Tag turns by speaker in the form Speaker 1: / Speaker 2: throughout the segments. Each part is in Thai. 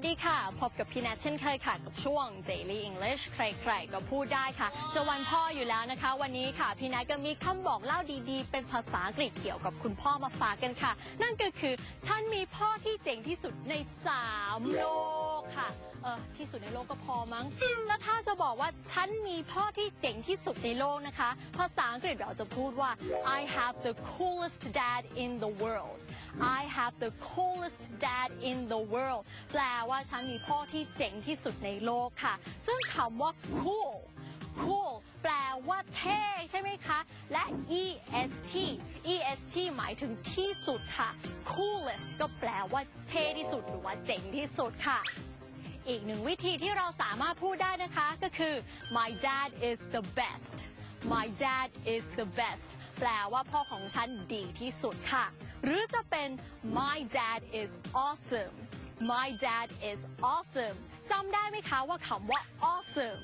Speaker 1: วัสดีค่ะ พบกับพี่แนทเช่นเคยค่ะ กับช่วง Daily English ใครๆ ก็พูดได้ค่ะจะวันพ่ออยู่แล้วนะคะ วันนี้ค่ะพี่แนทก็มีคำบอกเล่าดีๆ เป็นภาษาอังกฤษเกี่ยวกับคุณพ่อมาฝากกันค่ะ นั่นก็คือ ฉันมีพ่อที่เจ๋งที่สุดในสามโลก ออที่สุดในโลกก็พอมั้ง แล้วถ้าจะบอกว่าฉันมีพ่อที่เจ๋งที่สุดในโลกนะคะ ภาษาอังกฤษเราจะพูดว่า I have the coolest dad in the world I have the coolest dad in the world แปลว่าฉันมีพ่อที่เจ๋งที่สุดในโลกค่ะ ซึ่งคำว่า cool cool แปลว่าเท่ใช่ไหมคะ และ est est หมายถึงที่สุดค่ะ coolest ก็แปลว่าเท่ที่สุดหรือว่าเจ๋งที่สุดค่ะ อีกหนึ่งวิธีที่เราสามารถพูดได้นะคะก็คือ my dad is the best my dad is the best แปลว่าพ่อของฉันดีที่สุดค่ะ หรือจะเป็น my dad is awesome my dad is awesome จำได้ไหมคะว่าคำว่า awesome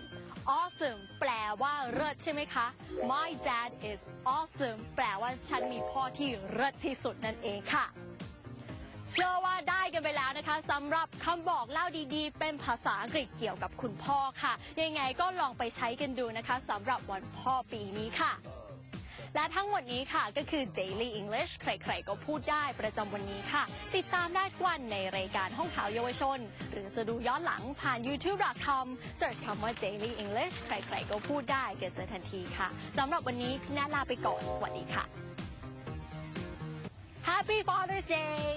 Speaker 1: awesome แปลว่าเลิศใช่ไหมคะ my dad is awesome แปลว่าฉันมีพ่อที่เลิศที่สุดนั่นเองค่ะ เชื่อว่า นะคะสำหรับคำบอกเล่าดีๆ เป็นภาษาอังกฤษเกี่ยวกับคุณพ่อค่ะ ยังไงก็ลองไปใช้กันดูนะคะสำหรับวันพ่อปีนี้ค่ะ และทั้งหมดนี้ค่ะก็คือ Daily English ใครๆ ก็พูดได้ประจำวันนี้ค่ะ ติดตามได้ทุกวันในรายการห้องข่าวเยาวชน หรือจะดูย้อนหลังผ่าน youtube.com search คำว่า Daily English ใครๆ ก็พูดได้ก็เจอทันทีค่ะสำหรับวันนี้พี่นาลาไปก่อน สวัสดีค่ะ Happy Father's Day